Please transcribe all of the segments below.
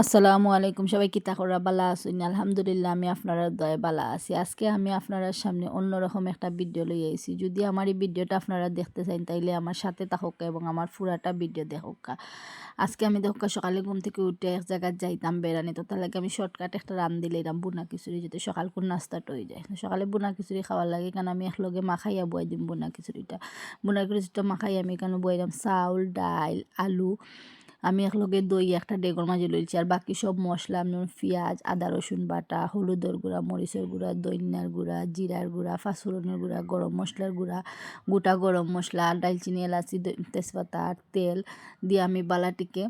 আসসালামু আলাইকুম। সবাই কিতা করা বালা আছেন? আলহামদুলিল্লাহ, আমি আপনারা দয় বালা আছি। আজকে আমি আপনারা সামনে অন্যরকম একটা ভিডিও লই আইছি। যদি আমার এই ভিডিওটা আপনারা দেখতে চান, তাইলে আমার সাথে থাকুক এবং আমার পুরাটা ভিডিও দেখুক। আজকে আমি দেখুক সকালে ঘুম থেকে উঠে এক জায়গায় যাইতাম বেড়ানি, তো তাহলে আমি শর্টকাট একটা রান দিলাম, বুনা খিচুড়ি যাতে সকাল কোন নাস্তাটা হয়ে যায়। সকালে বুনা খিচুড়ি খাওয়ার লাগে, কারণ আমি একলগে মাখাইয়া বয়ে দিম বুনা খিচুড়িটা। বুনা খিচুড়িটা মাখাই আমি কেন বয়ে দিলাম চাউল ডাল আলু আমি একলগে দই, একটা ডেগর মাঝে লইছি, আর বাকি সব মশলা আমি পেঁয়াজ, আদা, রসুন বাটা, হলুদের গুঁড়া, মরিচের গুঁড়া, দইনার গুঁড়া, জিরার গুঁড়া ফাঁসুরনের গুঁড়া, গরম মশলার গুঁড়া, গোটা গরম মশলা দালচিনি, এলাচি তেজপাতা, আর তেল দিয়ে আমি বালাটিকে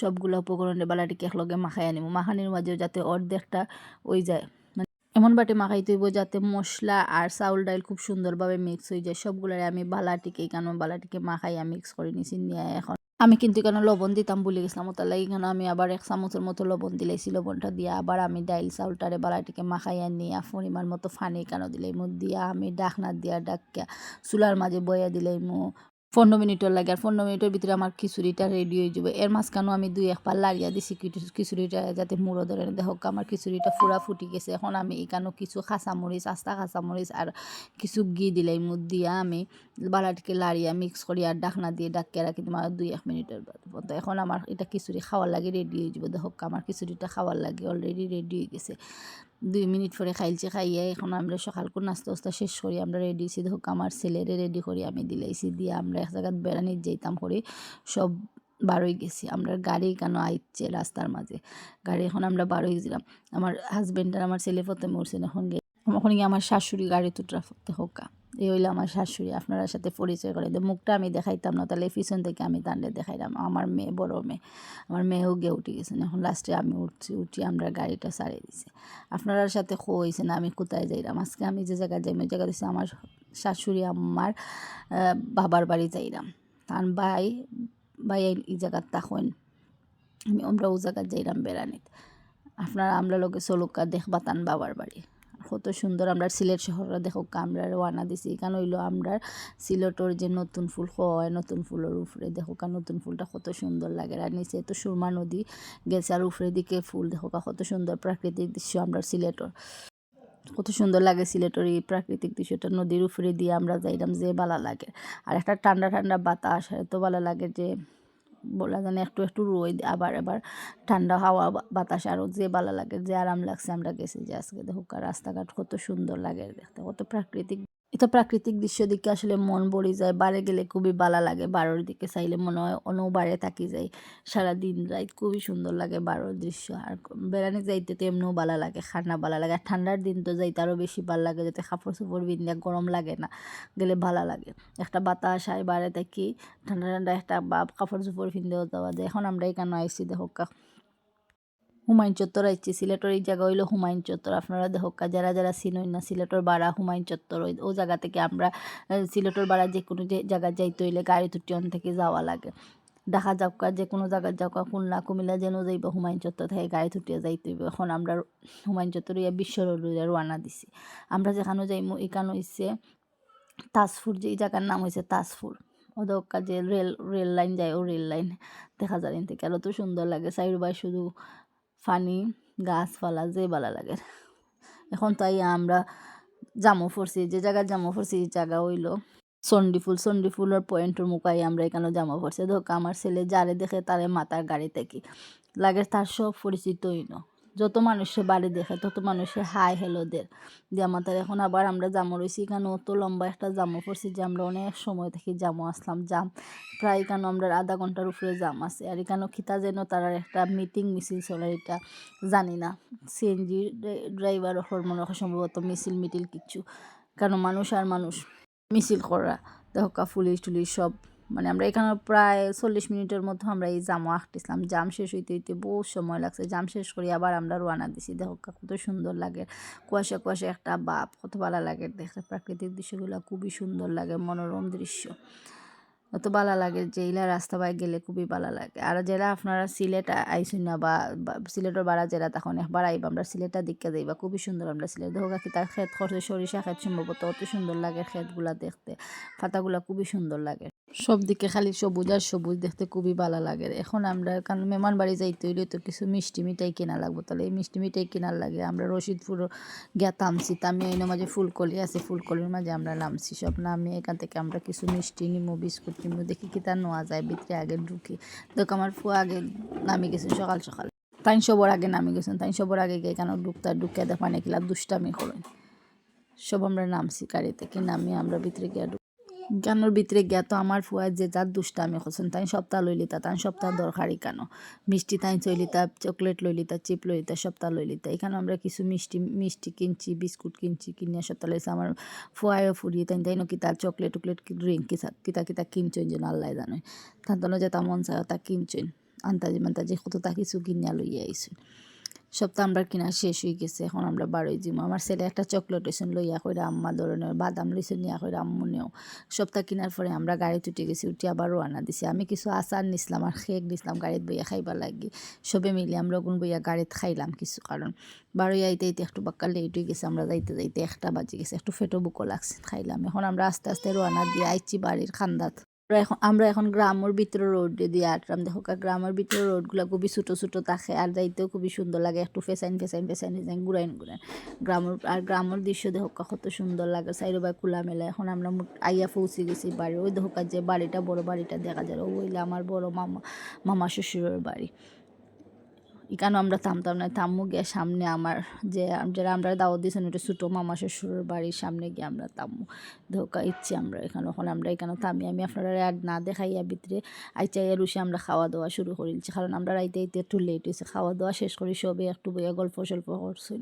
সবগুলো উপকরণের বালাটিকে একলগে মাখাই আনিব মাখানির মাঝে যাতে অর্ধেকটা ওই যায়। মানে এমন বাটে মাখাই তৈব যাতে মশলা আর চাউল ডাইল খুব সুন্দরভাবে মিক্স হয়ে যায়। সবগুলোর আমি বালাটিকে, কেন বালাটিকে মাখাইয়া মিক্স করে নিছি, নিয়ে এখন আমি কিন্তু এখানে লবণ দিতাম, ভুলে গেছিলাম। তাহলে এখানে আমি আবার এক চামচের মতো লবণ দিলাইছি লবণটা দিয়ে। আবার আমি ডাইল চাউলটারে বালাটিকে মাখাইয়া নিয়ে, পরিমাণ মতো ফানি কেন দিলাই মু দিয়া আমি ডাকনা দিয়া ডাকিয়া চুলার মাঝে বয়া দিলাই মু পনেরো মিনিটের লাগে, আর পনেরো মিনিটের ভিতরে আমার খিচুড়িটা রেডি হয়ে যাবে। এর মাঝখানেও আমি দুই, এক পার লাড়িয়া দিছি খিচুড়িটা যাতে মুড়ো ধরে দেখো, আমার খিচুড়িটা ফুরা ফুটি গেছে। এখন আমি এখানেও কিছু খাঁচামরিচ আস্তা খাঁচামরিচ আর কিছু ঘি দিলাই মুদ দিয়া আমি বালাটিকে লাড়িয়া মিক্স করি আর ডাকনা দিয়ে ডাকিয়ে রাখি তোমার দুই, এক মিনিটের তো এখন আমার এটা খিচুড়ি খাওয়ার লাগে রেডি হয়ে যাবে। দেখো, আমার খিচুড়িটা খাওয়ার লাগে অলরেডি রেডি হয়ে গেছে। দুই মিনিট পরে খাইলছে, খাইয়ে এখন আমরা সকাল করে নাস্তা ওস্তা শেষ করি, আমরা রেডি হয়েছি দেখো আমার ছেলেরে রেডি করি, আমি দিলাইছি দিয়ে আমরা এক জায়গায় বেড়ানি যেতাম করি সব বারোই গেছি, আমরা গাড়ি কেন আইচ্ছে রাস্তার মাঝে? গাড়ি এখন আমরা বারোই গেছিলাম, আমার হাজব্যান্ড আর আমার ছেলে পথে মরছেন এখন গে গিয়ে আমার শাশুড়ি গাড়ি তুটরা হোকা এই হইল আমার শাশুড়ি, আপনার সাথে পরিচয় করে দেয় মুখটা আমি দেখাইতাম না, তাহলে পিছন থেকে আমি তান্ডে দেখাইলাম। আমার মেয়ে বড় মেয়ে, আমার মেয়েও গিয়ে উঠে গেছেন এখন লাস্টে আমি উঠছি, উঠি আমরা গাড়িটা সারিয়ে দিছি। আপনার সাথে খো হয়েছে না, আমি কোথায় যাইলাম আজকে আমি যে জায়গায় যাই ওই জায়গা দিচ্ছি আমার শাশুড়ি আমার বাবার বাড়ি যাইলাম তার ভাই ভাই এই জায়গার তখন আমি আমরা ও জায়গায় যাইলাম বেড়ানিত। আপনারা আমরা লোকে চলুকা দেখবা তান বাবার বাড়ি। কত সুন্দর আমরা সিলেট শহরে দেখো আমরা রওনা দিছি। এখানে হইল আমরা সিলেটর যে নতুন ফুল হয়, নতুন ফুলের উপরে দেখো কা নতুন ফুলটা কত সুন্দর লাগে। আর নিচে তো সুরমা নদী গেছে, আর উপরে দিকে ফুল দেখো কা কত সুন্দর প্রাকৃতিক দৃশ্য আমরা সিলেটর। কত সুন্দর লাগে সিলেটের এই প্রাকৃতিক দৃশ্যটা। নদীর উপরে দিয়ে আমরা যাইলাম যে ভালো লাগে। আর একটা ঠান্ডা ঠান্ডা বাতাস, এত ভালো লাগে যে বলা জানে একটু একটু রোদ, আবার আবার ঠান্ডা হাওয়া বাতাস আরও যে ভালো লাগে, যে আরাম লাগছে, আমরা গেছি যে আজকে দেখো রাস্তাঘাট কত সুন্দর লাগে, দেখতে কত প্রাকৃতিক এটা প্রাকৃতিক দৃশ্য দিকে আসলে মন ভরে যায়। বারে গেলে খুবই ভালো লাগে, বারোর দিকে চাইলে মনে হয় অন্য বারে থাকি যায় সারা দিন রাত খুবই সুন্দর লাগে বারোর দৃশ্য। আর বেড়ানি যাইতে তো এমনিও ভালো লাগে খান্না ভালো লাগে। আর ঠান্ডার দিন তো যাইতে আরও বেশি ভালো লাগে, যাতে কাপড় চোপড় বিন্দা গরম লাগে না, গেলে ভালো লাগে। একটা বাতাস আয় বারে থাকি, ঠান্ডা ঠান্ডা একটা বা কাপড় চোপড় ফিনতেও দেওয়া যায়। এখন আমরা এখানে আইসি দেখো হুমায়ুন চত্বর আইছি, সিলেটর এই জায়গা হইল হুমায়ুন চত্বর। আপনারা দেখোকা যারা যারা চিনই না, সিলেটর বাড়া হুমায়ুন চত্বর, ওই ও জায়গা থেকে আমরা সিলেটর বাড়া যে কোনো যে জায়গায় যাইতে হইলে গাড়ি তুটিয়ন থেকে যাওয়া লাগে। দেখা যাওকা যে কোনো জায়গায় যাওকা খুলনা, কুমিল্লা যেন যাইব, হুমায়ুন চত্বর থেকে গাড়ি তুটিয়ে যাইতে হইব। এখন আমরা হুমায়ুন চত্বর ইয়া বিশ্ব রওনা দিছি। আমরা যেখানে যাইমু, এখানে হইছে তাজপুর যে জায়গার নাম হয়েছে তাজপুর। ওদক্কা যে রেল রেল লাইন যায়, ও রেল লাইন দেখা যায় থেকে। আর তো সুন্দর লাগে সাইড বাই শুধু ফানি গাছপালা যে ভালো লাগে। এখন তাই আমরা জামু ফরছি, যে জায়গায় জামু ফরছি এই জায়গা হইল সন্ডি ফুল। সন্ডি চণ্ডীফুলের পয়েন্টের মুখাই আমরা এখানে জামা পড়ছি ধোকা আমার ছেলে যারে দেখে তারে মাতার গাড়ি থেকে লাগে তার সব পরিচিতই ন। যত মানুষে বাড়ি দেখে তত মানুষে হাই হেলো দের জামাতার এখন আবার আমরা জামো রয়েছি এখানে অত লম্বা একটা জামো পড়ছি যে আমরা অনেক সময় থেকে জামো আসলাম, জাম প্রায় কেন আমরা আধা ঘণ্টার উপরে জাম আছে। আর এখানেও খিতা যেন তারা একটা মিটিং মিছিল চলে, এটা জানি না। সিএনজি ড্রাইভার মনে সম্ভবত মিছিল মিটিল কিচ্ছু কেন মানুষ আর মানুষ মিছিল করা, দেখো পুলিশ টুলিশ সব মানে আমরা এখানে প্রায় চল্লিশ মিনিটের মধ্যে আমরা এই জামও আঁকতেছিলাম। জাম শেষ হইতে হইতে বহু সময় লাগছে। জাম শেষ করি আবার আমরা রোয়ানা দিছি। দেখো কত সুন্দর লাগে। কুয়াশা কুয়াশা একটা বাপ, কত ভালো লাগে। দেখতে প্রাকৃতিক দৃশ্যগুলো খুবই সুন্দর লাগে, মনোরম দৃশ্য। অত ভালো লাগে ইলা রাস্তা বাই গেলে খুবই ভালো লাগে। আর যারা আপনারা সিলেট আইসুন না বা সিলেটের বাড়া যারা, তখন একবার আইবা, আমরা সিলেটের দিকে যাইবা। খুবই সুন্দর আমরা সিলেট। দেখো কি তার ক্ষেত করছে, সরিষা ক্ষেত সম্ভবত। অত সুন্দর লাগে ক্ষেতগুলা দেখতে। পাতাগুলা খুবই সুন্দর লাগে। সব দিকে খালি সবুজ আর সবুজ দেখতে খুবই ভালো লাগে। এখন আমরা, কারণ মেহমান বাড়ি যাইতে হইলে তো কিছু মিষ্টি মিঠাই কেনা লাগবো। তাহলে এই মিষ্টি মিঠাই কেনার লাগে আমরা রশিদপুর গিয়া তামছি তামি এনে মাঝে ফুলকলি আছে, ফুলকলির মাঝে আমরা নামছি। সব নামে এখান থেকে আমরা কিছু মিষ্টি নিমো, বিস্কুট নিমো, দেখি কি তার নেওয়া যায়, ভিতরে আগে ঢুকি। দেখ আমার ফুয়া আগে নামি গেছে সকাল সকাল। তাই সবর আগে নামি গেছেন তাই সবর আগে গিয়ে কেন ঢুকতে ঢুকে দেখা নাকিলা দুষ্টামি করেন। সব আমরা নামছি গাড়ি থেকে নামি আমরা ভিতরে গিয়া গানোর ভিতরে গিয়া আমার ফুয়া যে যার দুষ্টামি করছেন, তাই সপ্তাহ লইলিতা তাই সপ্তাহ দরকারি কেন? মিষ্টি তাই চলিতা চকলেট লইলিতা চিপ লইলিতা সপ্তাহ লইলিতা এখানে আমরা কিছু মিষ্টি মিষ্টি কিনছি, বিস্কুট কিনছি, কিনিয়া সপ্তাহ লইছে। আমার ফুয়ায়ও ফুরিয়ে তাই তাই কি তার চকলেট টকলেট ড্রিঙ্ক কিতা কিতা কিনছেন যেন আল্লাহ জানে। তার জন্য যে তা মন চায় তা কিনছেন। আন্তাজি মান্তাজি কত তা কিছু কিনিয়া লইয়া আইছেন। সপ্তাহ আমরা কিনা শেষ হয়ে গেছে, এখন আমরা বারোই জিমো আমার ছেলে একটা চকলেট হয়েছেন লইয়া কইরা আম্মা ধরনের বাদাম লইছেন নিয়া কইরা আম্মু নেও। সপ্তাহ কিনার পরে আমরা গাড়িতে উঠে গেছি উঠে আবার রোয়ানা দিছি। আমি কিছু আচার নিছিলাম আর খেক নিছিলাম গাড়িত বইয়া খাইবা লাগি। সবে মিলে আমরা ওগুন বইয়া গাড়িত খাইলাম কিছু কারণ। বারোই আইতে আইতে একটু বাক্কা লেট হয়ে গেছে, আমরা যাইতে যাইতে একটা বাজে গেছে, একটু ফেটো বুকো লাগছে, খাইলাম। এখন আমরা আস্তে আস্তে রোয়ানা দিয়ে আইছি বাড়ির খান্দাত। এখন, আমরা এখন গ্রামের ভিতরে রোড দিয়ে আটরাম। দেখো গ্রামের ভিতরে রোডগুলো খুবই ছোটো ছোটো থাকে আর যাইতেও খুবই সুন্দর লাগে। একটু ফেসাইন ফেসাইন ফেসাইন ফেসাইন ঘুরাইন ঘুরাইন। গ্রামের, আর গ্রামের দৃশ্য দেখো কত সুন্দর লাগে। সাইড বাই খোলা মেলা এখন আমরা আইয়া পৌঁছে গেছি বাড়ি। ওই দেখো যে বাড়িটা, বড় বাড়িটা দেখা যায়। ওইলে আমার বড় মামা মামা শ্বশুরের বাড়ি। এখানে আমরা থামতাম না থামু গিয়ে সামনে আমার যে, যারা আমরা দাওয়াত দিয়েছেন, ওটা ছোটো মামা শ্বশুরের বাড়ির সামনে গিয়ে আমরা থামু ধোকা ইচ্ছে আমরা এখানে ওখানে আমরা এখানে থামি, আমি আপনারা আর না দেখাইয়া ভিতরে আইচাইয়া রুশে আমরা খাওয়া দাওয়া শুরু করেছি কারণ আমরা রাইতে আইতে একটু লেট হয়েছে খাওয়া দাওয়া শেষ করি সবে একটু বইয়া গল্প সল্প করছি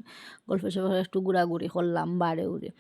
গল্প সল্প করে একটু ঘোরাঘুরি করলাম বাড়ে উড়ে।